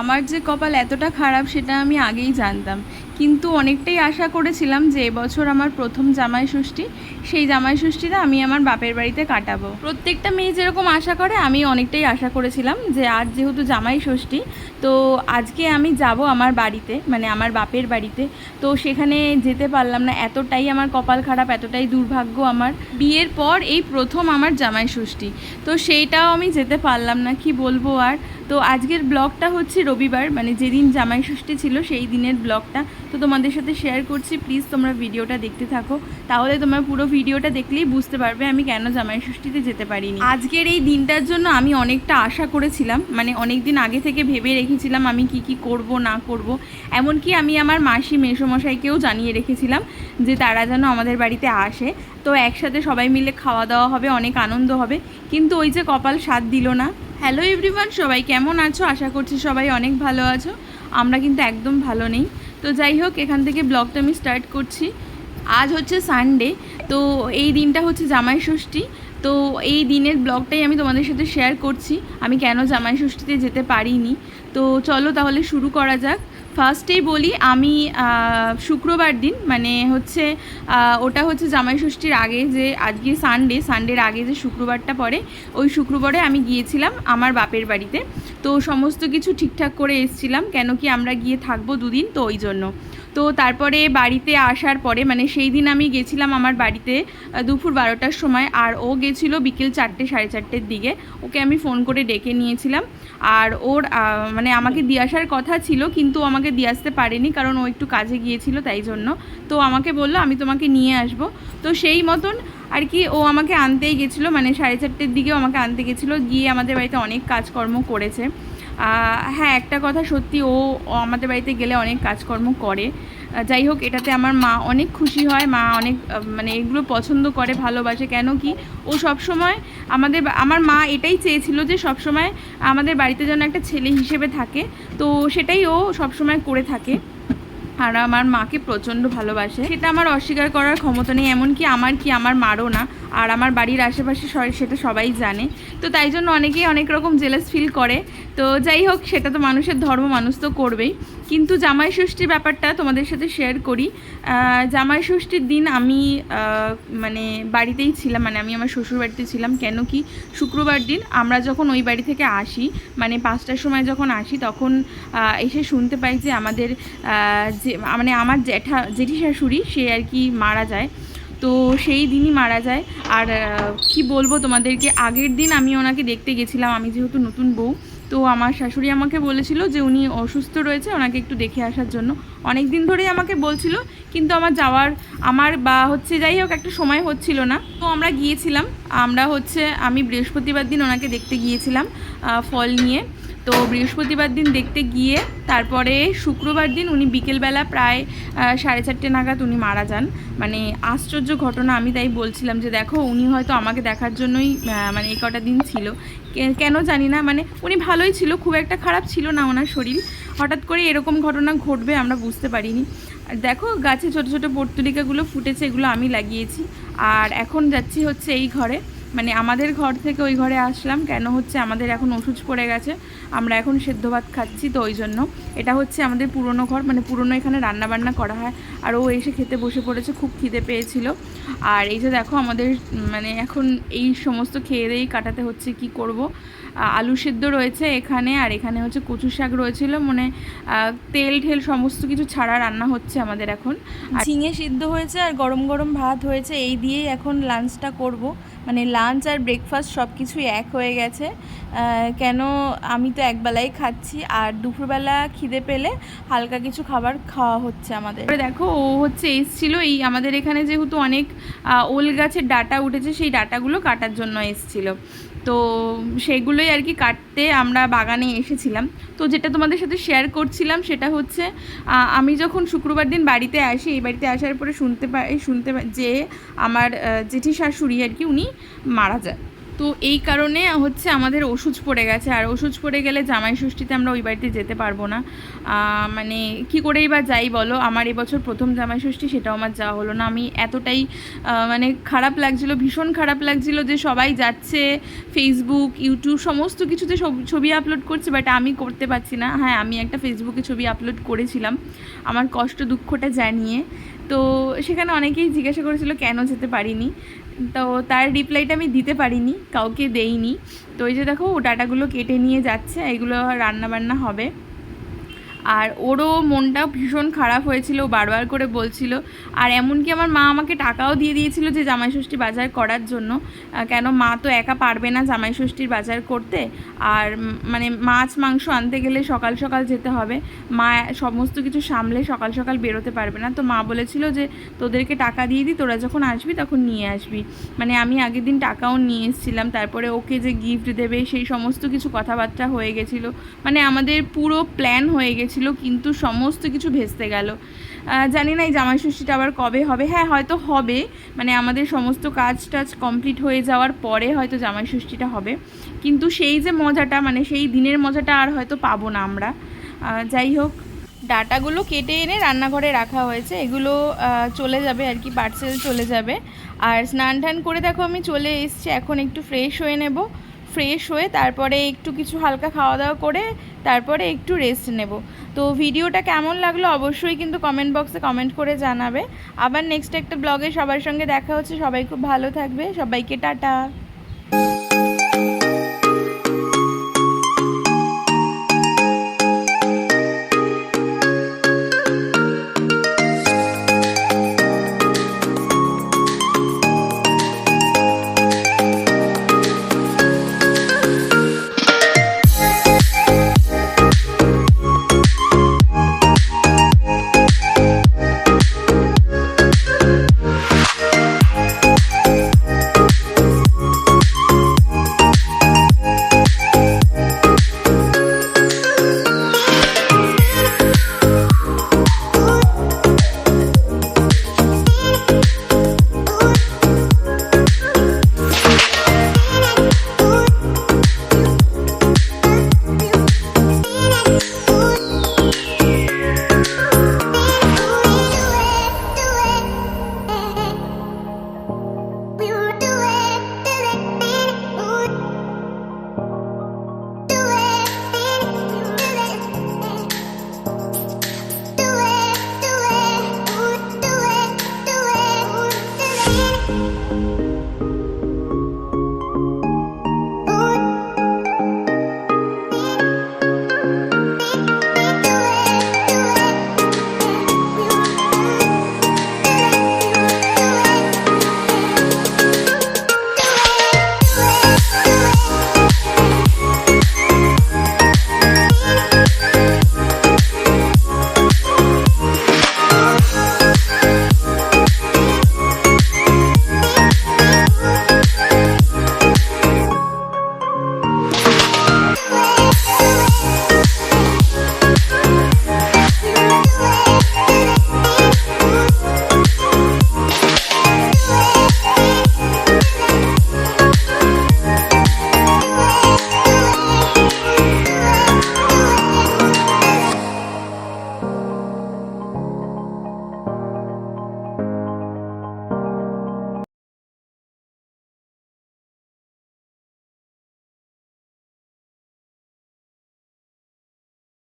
আমার যে কপাল এতটা খারাপ সেটা আমি আগেই জানতাম। কিন্তু অনেকটাই আশা করেছিলাম যে এবছর আমার প্রথম জামাই ষষ্ঠী, সেই জামাই ষষ্ঠীটা আমি আমার বাপের বাড়িতে কাটাবো। প্রত্যেকটা মেয়ে যেরকম আশা করে, আমি অনেকটাই আশা করেছিলাম যে আজ যেহেতু জামাই ষষ্ঠী, তো আজকে আমি যাব আমার বাড়িতে মানে আমার বাপের বাড়িতে। তো সেখানে যেতে পারলাম না, এতটাই আমার কপাল খারাপ, এতটাই দুর্ভাগ্য আমার। বিয়ের পর এই প্রথম আমার জামাই ষষ্ঠী। তো সেইটাও আমি যেতে পারলাম না, কি বলব আর? তো আজকের ব্লগটা হচ্ছে রবিবার মানে যেদিন জামাই ষষ্ঠী ছিল সেই দিনের ব্লগটা। তো তোমাদের সাথে শেয়ার করছি প্লিজ তোমরা ভিডিওটা দেখতে থাকো। তাহলে তোমরা পুরো ভিডিওটা দেখলেই বুঝতে পারবে আমি কেন জামাই ষষ্ঠীতে যেতে পারিনি। আজকের এই দিনটার জন্য আমি অনেকটা আশা করেছিলাম মানে অনেক দিন আগে থেকে ভেবে রেখেছিলাম আমি কি কি করব, না করব। এমনকি আমি আমার মাসি মেসোমশাইকেও জানিয়ে রেখেছিলাম যে তারা যেন আমাদের বাড়িতে আসে। তো একসাথে সবাই মিলে খাওয়া দাওয়া হবে, অনেক আনন্দ হবে। কিন্তু ওই যে কপাল স্বাদ দিল না। হ্যালো এভরিওয়ান সবাই কেমন আছো? আশা করছি সবাই অনেক ভালো আছো। আমরা কিন্তু একদম ভালো নেই। তো যাই হোক, এখান থেকে ব্লগটা আমি স্টার্ট করছি। আজ হচ্ছে সানডে তো এই দিনটা হচ্ছে জামাই ষষ্ঠী। তো এই দিনের ব্লগটাই আমি তোমাদের সাথে শেয়ার করছি। আমি কেন জামাই ষষ্ঠীতে যেতে পারিনি? তো চলো তাহলে শুরু করা যাক। ফার্স্টেই বলি, আমি শুক্রবার দিন মানে হচ্ছে ওটা হচ্ছে জামাই ষষ্ঠীর আগে যে, আজকে সানডে সানডের আগে যে শুক্রবারটা পরে ওই শুক্রবারে আমি গিয়েছিলাম আমার বাপের বাড়িতে। তো সমস্ত কিছু ঠিকঠাক করে এসছিলাম, কেন কি আমরা গিয়ে থাকব দুদিন, তো ওই জন্য। তো তারপরে বাড়িতে আসার পরে মানে সেই দিন আমি গেছিলাম আমার বাড়িতে দুপুর বারোটার সময়, আর ও গেছিল বিকেল চারটে, সাড়ে চারটের দিকে। ওকে আমি ফোন করে ডেকে নিয়েছিলাম। আর ওর মানে আমাকে দিয়ে আসার কথা ছিল, কিন্তু আমাকে দিয়ে আসতে পারেনি, কারণ ও একটু কাজে গিয়েছিল তাই জন্য। তো আমাকে বলল, আমি তোমাকে নিয়ে আসব। তো সেই মতন আর কি ও আমাকে আনতেই গেছিল মানে সাড়ে চারটের দিকেও আমাকে আনতে গেছিল। গিয়ে আমাদের বাড়িতে অনেক কাজকর্ম করেছে। হ্যাঁ একটা কথা সত্যি, ও আমাদের বাড়িতে গেলে অনেক কাজকর্ম করে। যাই হোক, এটাতে আমার মা অনেক খুশি হয়, মা অনেক মানে এগুলো পছন্দ করে, ভালোবাসে, কেন কি ও সব সময় আমাদের আমার মা এটাই চেয়েছিল যে সব সময় আমাদের বাড়িতে যেন একটা ছেলে হিসেবে থাকে। তো সেটাই ও সব সময় করে থাকে। আর আমার মাকে প্রচণ্ড ভালোবাসে। সেটা আমার অস্বীকার করার ক্ষমতা নেই, এমনকি আমার কি, আমার মারও না। আর আমার বাড়ির আশেপাশে সেটা সবাই জানে। তো তাই জন্য অনেকেই অনেক রকম জেলাস ফিল করে। তো যাই হোক, সেটা তো মানুষের ধর্ম, মানুষ তো করবেই। কিন্তু জামাই ষষ্ঠীর ব্যাপারটা তোমাদের সাথে শেয়ার করি। জামাই ষষ্ঠীর দিন আমি মানে বাড়িতেই ছিলাম মানে আমি আমার শ্বশুর বাড়িতে ছিলাম। কেন কি? শুক্রবার দিন আমরা যখন ওই বাড়ি থেকে আসি মানে পাঁচটার সময় যখন আসি, তখন এসে শুনতে পাই যে আমাদের যে মানে আমার জ্যাঠা জেঠি শাশুড়ি সে আর কি মারা যায়। তো সেই দিনই মারা যায়। আর কি বলব তোমাদেরকে, আগের দিন আমি ওনাকে দেখতে গেছিলাম, আমি যেহেতু নতুন বউ, তো আমার শাশুড়ি আমাকে বলেছিল যে উনি অসুস্থ রয়েছে, ওনাকে একটু দেখে আসার জন্য। অনেক দিন ধরেই আমাকে বলছিল, কিন্তু আমার যাওয়ার, আমার বা হচ্ছে যাই হোক একটা সময় হচ্ছিল না। তো আমরা গিয়েছিলাম, আমরা হচ্ছে, আমি বৃহস্পতিবার দিন ওনাকে দেখতে গিয়েছিলাম ফল নিয়ে। তো বৃহস্পতিবার দিন দেখতে গিয়ে, তারপরে শুক্রবার দিন উনি বিকেলবেলা প্রায় সাড়ে চারটে নাগাদ উনি মারা যান। মানে আশ্চর্য ঘটনা, আমি তাই বলছিলাম যে দেখো, উনি হয়তো আমাকে দেখার জন্যই মানে এই কটা দিন ছিল। কেন জানি না মানে উনি ভালোই ছিল, খুব একটা খারাপ ছিল না ওনার শরীর। হঠাৎ করে এরকম ঘটনা ঘটবে আমরা বুঝতে পারিনি। আর দেখো, গাছে ছোট ছোট পর্তুলিকাগুলো ফুটেছে, এগুলো আমি লাগিয়েছি। আর এখন যাচ্ছি হচ্ছে এই ঘরে। মানে আমাদের ঘর থেকে ওই ঘরে আসলাম, কেন হচ্ছে আমাদের এখন ওষুধ পড়ে গেছে, আমরা এখন সেদ্ধ ভাত খাচ্ছি তো ওই জন্য। এটা হচ্ছে আমাদের পুরনো ঘর মানে পুরনো এখানে রান্না বান্না করা হয়, আর ও এসে খেতে বসে পড়েছে, খুব খিদে পেয়েছিল। আর এই যে দেখো আমাদের মানে এখন এই সমস্ত খেয়ে দিয়েই কাটাতে হচ্ছে, কি করব? আলু সেদ্ধ রয়েছে এখানে, আর এখানে হচ্ছে কচু শাক রয়েছিল মানে তেল ঠেল সমস্ত কিছু ছাড়া রান্না হচ্ছে আমাদের এখন। ঝিঙে সিদ্ধ হয়েছে আর গরম গরম ভাত হয়েছে, এই দিয়েই এখন লাঞ্চটা করব। মানে লাঞ্চ আর ব্রেকফাস্ট সব কিছুই এক হয়ে গেছে। কেন আমি তো একবেলাই খাচ্ছি, আর দুপুরবেলা খিদে পেলে হালকা কিছু খাবার খাওয়া হচ্ছে আমাদের। দেখো, ও হচ্ছে এসছিল এই আমাদের এখানে যেহেতু অনেক ওল গাছের ডাটা উঠেছে, সেই ডাটাগুলো কাটার জন্য এসেছিল। তো সেগুলোই আর কি কাটতে আমরা বাগানে এসেছিলাম। তো যেটা তোমাদের সাথে শেয়ার করছিলাম সেটা হচ্ছে আমি যখন শুক্রবার দিন বাড়িতে আসি, এই বাড়িতে আসার পরে শুনতে পাই শুনতে পাই যে আমার জেঠি শাশুড়ি আর কি উনি মারা যায় তো এই কারণে হচ্ছে আমাদের ওষুধ পড়ে গেছে। আর ওষুধ পড়ে গেলে জামাই ষষ্ঠীতে আমরা ওই বাড়িতে যেতে পারব না। মানে কি করেই বা যাই বলো, আমার এবছর প্রথম জামাই ষষ্ঠী সেটাও আমার যাওয়া হলো না। আমি এতটাই মানে খারাপ লাগছিল, ভীষণ খারাপ লাগছিল যে সবাই যাচ্ছে ফেসবুক ইউটিউব সমস্ত কিছুতে ছবি আপলোড করছে বাট আমি করতে পারছি না। হ্যাঁ আমি একটা ফেসবুকে ছবি আপলোড করেছিলাম, আমার কষ্ট দুঃখটা জানিয়ে। তো সেখানে অনেকেই জিজ্ঞাসা করেছিল, কেন যেতে পারিনি? তো তার রিপ্লাইটা আমি দিতে পারিনি, কাউকে দেইনি। তো ওই যে দেখো, ও ডাটাগুলো কেটে নিয়ে যাচ্ছে, এগুলো রান্না বান্না হবে। আর ওরও মনটা ভীষণ খারাপ হয়েছিল বারবার করে বলছিল। আর এমনকি আমার মা আমাকে টাকাও দিয়ে দিয়েছিল যে জামাই ষষ্ঠী বাজার করার জন্য। কেন মা তো একা পারবে না জামাই ষষ্ঠীর বাজার করতে। আর মানে মাছ, মাংস আনতে গেলে সকাল সকাল যেতে হবে। মা সমস্ত কিছু সামলে সকাল সকাল বেরোতে পারবে না। তো মা বলেছিল যে, তোদেরকে টাকা দিয়ে দিই, তোরা যখন আসবি তখন নিয়ে আসবি। মানে আমি আগের দিন টাকাও নিয়ে এসেছিলাম। তারপরে ওকে যে গিফট দেবে, সেই সমস্ত কিছু কথাবার্তা হয়ে গেছিল। মানে আমাদের পুরো প্ল্যান হয়ে গেছিল কিন্তু সমস্ত কিছু ভেস্তে গেল। জানি না এই জামাই ষষ্ঠীটা আবার কবে হবে। হ্যাঁ হয়তো হবে। মানে আমাদের সমস্ত কাজ টাজ কমপ্লিট হয়ে যাওয়ার পরে হয়তো জামাই ষষ্ঠীটা হবে। কিন্তু সেই যে মজাটা মানে সেই দিনের মজাটা আর হয়তো পাবো না আমরা। যাই হোক, ডাটাগুলো কেটে এনে রান্নাঘরে রাখা হয়েছে। এগুলো চলে যাবে আর কি পার্সেল চলে যাবে। আর স্নান টান করে দেখো আমি চলে এসছি। এখন একটু ফ্রেশ হয়ে নেব। ফ্রেশ হয়ে তারপরে একটু কিছু হালকা খাওয়া দাওয়া করে তারপরে একটু রেস্ট নেব। তো ভিডিওটা কেমন লাগল অবশ্যই কিন্তু কমেন্ট বক্সে কমেন্ট করে জানাবে। আবার নেক্সট একটা ব্লগে সবার সঙ্গে দেখা হচ্ছে। সবাই খুব ভালো থাকবে। সবাইকে টাটা।